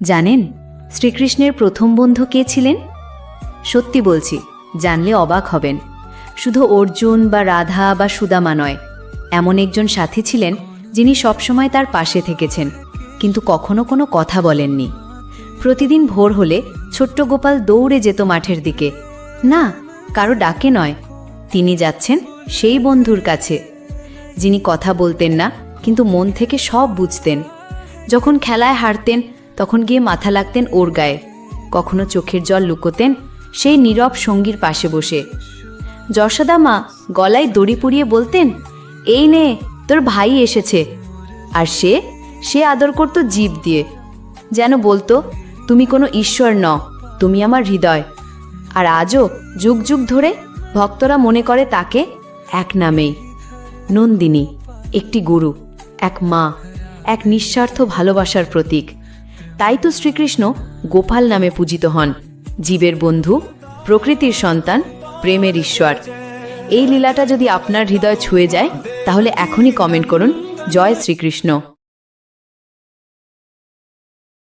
জানেন, শ্রীকৃষ্ণের প্রথম বন্ধু কে ছিলেন? সত্যি বলছি, জানলে অবাক হবেন। শুধু অর্জুন বা রাধা বা সুদামা নয়, এমন একজন সাথী ছিলেন যিনি সবসময় তার পাশে থেকেছেন, কিন্তু কখনো কোনো কথা বলেননি। প্রতিদিন ভোর হলে ছোট্ট গোপাল দৌড়ে যেত মাঠের দিকে। না, কারও ডাকে নয়, তিনি যাচ্ছেন সেই বন্ধুর কাছে। যিনি কথা বলতেন না, কিন্তু মন থেকে সব বুঝতেন। যখন খেলায় হারতেন তখন গিয়ে মাথা লাগতেন ওর গায়ে। কখনো চোখের জল লুকোতেন সেই নীরব সঙ্গীর পাশে বসে। যশোদা মা, গলায় দড়ি পুড়িয়ে বলতেন, এই নে, তোর ভাই এসেছে। আর সে সে আদর করত জীব দিয়ে। যেন বলতো, তুমি কোনো ঈশ্বর ন তুমি আমার হৃদয়। আর আজও যুগ যুগ ধরে ভক্তরা মনে করে তাকে এক নামেই। নন্দিনী, একটি গুরু, এক মা, এক নিঃস্বার্থ ভালোবাসার প্রতীক। তাই তো শ্রীকৃষ্ণ গোপাল নামে পূজিত হন। জীবের বন্ধু, প্রকৃতির সন্তান, প্রেমের ঈশ্বর। এই লীলাটা যদি আপনার হৃদয় ছুঁয়ে যায়, তাহলে এখনই কমেন্ট করুন। জয় শ্রীকৃষ্ণ।